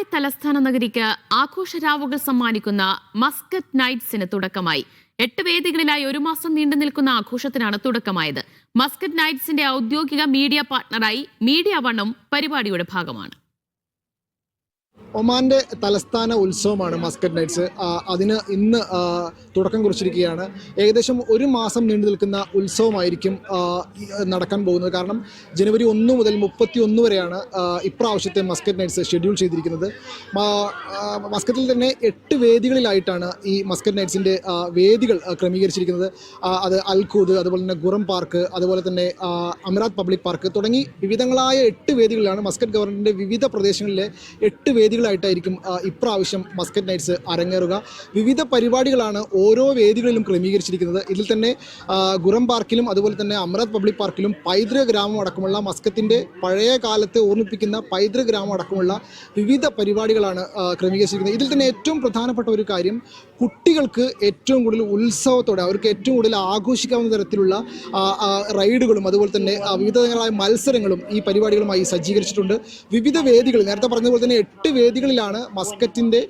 ഒമാന്റെ തലസ്ഥാന നഗരിക്ക് ആഘോഷരാവുകൾ സമ്മാനിക്കുന്ന മസ്കറ്റ് നൈറ്റ്സിന് തുടക്കമായി. എട്ട് വേദികളിലായി ഒരു മാസം നീണ്ടു നിൽക്കുന്ന ആഘോഷത്തിനാണ് തുടക്കമായത്. മസ്കറ്റ് നൈറ്റ്സിന്റെ ഔദ്യോഗിക മീഡിയ പാർട്ണറായി മീഡിയ വണ്ണും പരിപാടിയുടെ ഭാഗമാണ്. ഒമാന്റെ തലസ്ഥാന ഉത്സവമാണ് മസ്കറ്റ് നൈറ്റ്സ്. അതിന് ഇന്ന് തുടക്കം കുറിച്ചിരിക്കുകയാണ്. ഏകദേശം ഒരു മാസം നീണ്ടു നിൽക്കുന്ന ഉത്സവമായിരിക്കും നടക്കാൻ പോകുന്നത്. കാരണം ജനുവരി ഒന്ന് മുതൽ മുപ്പത്തി ഒന്ന് വരെയാണ് ഇപ്രാവശ്യത്തെ മസ്കറ്റ് നൈറ്റ്സ് ഷെഡ്യൂൾ ചെയ്തിരിക്കുന്നത്. മസ്കറ്റിൽ തന്നെ എട്ട് വേദികളിലായിട്ടാണ് ഈ മസ്കറ്റ് നൈറ്റ്സിന്റെ വേദികൾ ക്രമീകരിച്ചിരിക്കുന്നത്. അത് അൽഖൂദ് അതുപോലെ തന്നെ ഗുറം പാർക്ക് അതുപോലെ തന്നെ അമരാത് പബ്ലിക് പാർക്ക് തുടങ്ങി വിവിധങ്ങളായ എട്ട് വേദികളിലാണ് മസ്കറ്റ് ഗവർണറിന്റെ വിവിധ പ്രദേശങ്ങളിലെ എട്ട് വേദികളായിട്ടായിരിക്കും ഇപ്രാവശ്യം മസ്കറ്റ് നൈറ്റ്സ് അരങ്ങേറുക. വിവിധ പരിപാടികളാണ് ഓരോ വേദികളിലും ക്രമീകരിച്ചിരിക്കുന്നത്. ഇതിൽ തന്നെ ഗുറം പാർക്കിലും അതുപോലെ തന്നെ അമൃത് പബ്ലിക് പാർക്കിലും പൈതൃക ഗ്രാമം അടക്കമുള്ള മസ്കത്തിന്റെ പഴയ കാലത്തെ ഓർമ്മിപ്പിക്കുന്ന പൈതൃക ഗ്രാമം അടക്കമുള്ള വിവിധ പരിപാടികളാണ് ക്രമീകരിച്ചിരിക്കുന്നത്. ഇതിൽ തന്നെ ഏറ്റവും പ്രധാനപ്പെട്ട ഒരു കാര്യം കുട്ടികൾക്ക് ഏറ്റവും കൂടുതൽ ഉത്സവത്തോടെ അവർക്ക് ഏറ്റവും കൂടുതൽ ആഘോഷിക്കാവുന്ന തരത്തിലുള്ള റൈഡുകളും അതുപോലെ തന്നെ വിവിധ തരങ്ങളായ മത്സരങ്ങളും ഈ പരിപാടികളുമായി സജ്ജീകരിച്ചിട്ടുണ്ട്. വിവിധ വേദികൾ നേരത്തെ പറഞ്ഞതുപോലെ തന്നെ എട്ട് വേദികളിലാണ് മസ്കറ്റിന്റെ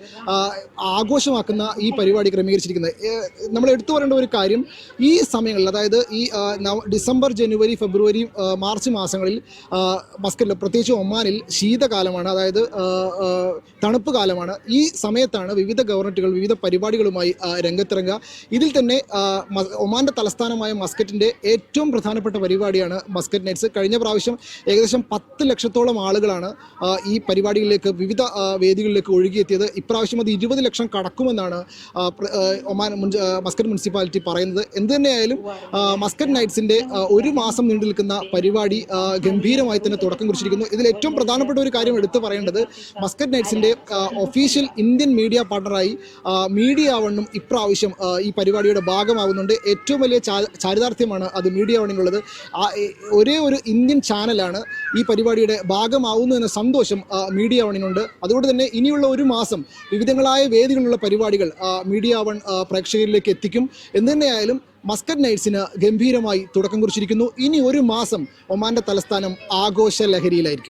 ആഘോഷമാക്കുന്ന ഈ പരിപാടി ക്രമീകരിച്ചിരിക്കുന്നത്. നമ്മൾ എടുത്തു പറയേണ്ട ഒരു കാര്യം ഈ സമയങ്ങളിൽ അതായത് ഈ ഡിസംബർ ജനുവരി ഫെബ്രുവരി മാർച്ച് മാസങ്ങളിൽ മസ്കറ്റിൽ പ്രത്യേകിച്ച് ഒമാനിൽ ശീതകാലമാണ് അതായത് തണുപ്പ് കാലമാണ്. ഈ സമയത്താണ് വിവിധ ഗവർണറ്റുകൾ വിവിധ പരിപാടികളുമായി രംഗത്തിറങ്ങുക. ഇതിൽ തന്നെ ഒമാന്റെ തലസ്ഥാനമായ മസ്കറ്റിന്റെ ഏറ്റവും പ്രധാനപ്പെട്ട പരിപാടിയാണ് മസ്കറ്റ് നൈറ്റ്സ്. കഴിഞ്ഞ പ്രാവശ്യം ഏകദേശം പത്ത് ലക്ഷത്തോളം ആളുകളാണ് ഈ പരിപാടികളിലേക്ക് വിവിധ വേദികളിലേക്ക് ഒഴുകിയെത്തിയത്. ഇപ്രാവശ്യം അത് ഇരുപത് ലക്ഷം കടക്കുമെന്നാണ് ഒമാൻ മസ്കറ്റ് മുനിസിപ്പാലിറ്റി പറയുന്നത്. എന്ത് തന്നെയായാലും മസ്കറ്റ് നൈറ്റ്സിന്റെ ഒരു മാസം നീണ്ടു നിൽക്കുന്ന പരിപാടി ഗംഭീരമായി തന്നെ തുടക്കം കുറിച്ചിരിക്കുന്നു. ഇതിൽ ഏറ്റവും പ്രധാനപ്പെട്ട ഒരു കാര്യം എടുത്തു പറയേണ്ടത് മസ്കറ്റ് നൈറ്റ്സിന്റെ ഒഫീഷ്യൽ ഇന്ത്യൻ മീഡിയ പാർട്ണറായി മീഡിയ വണ്ണും ഇപ്രാവശ്യം ഈ പരിപാടിയുടെ ഭാഗമാകുന്നുണ്ട് ഏറ്റവും വലിയ ചാരിതാർത്ഥ്യമാണ് അത് മീഡിയ വണ്ണിനുള്ളത്. ഒരേ ഒരു ഇന്ത്യൻ ചാനലാണ് ഈ പരിപാടിയുടെ ഭാഗമാവുന്നു എന്ന സന്തോഷം മീഡിയ വണ്ണിനുണ്ട്. അതുകൊണ്ട് തന്നെ ഇനിയുള്ള ഒരു മാസം വിവിധങ്ങളായ വേദികളിലുള്ള പരിപാടികൾ മീഡിയ വൺ പ്രേക്ഷകരിലേക്ക് എത്തിക്കും. എന്ന് തന്നെയായാലും മസ്കറ്റ് നൈറ്റ്സിന് ഗംഭീരമായി തുടക്കം കുറിച്ചിരിക്കുന്നു. ഇനി ഒരു മാസം ഒമാന്റെ തലസ്ഥാനം ആഘോഷ ലഹരിയിലായിരിക്കും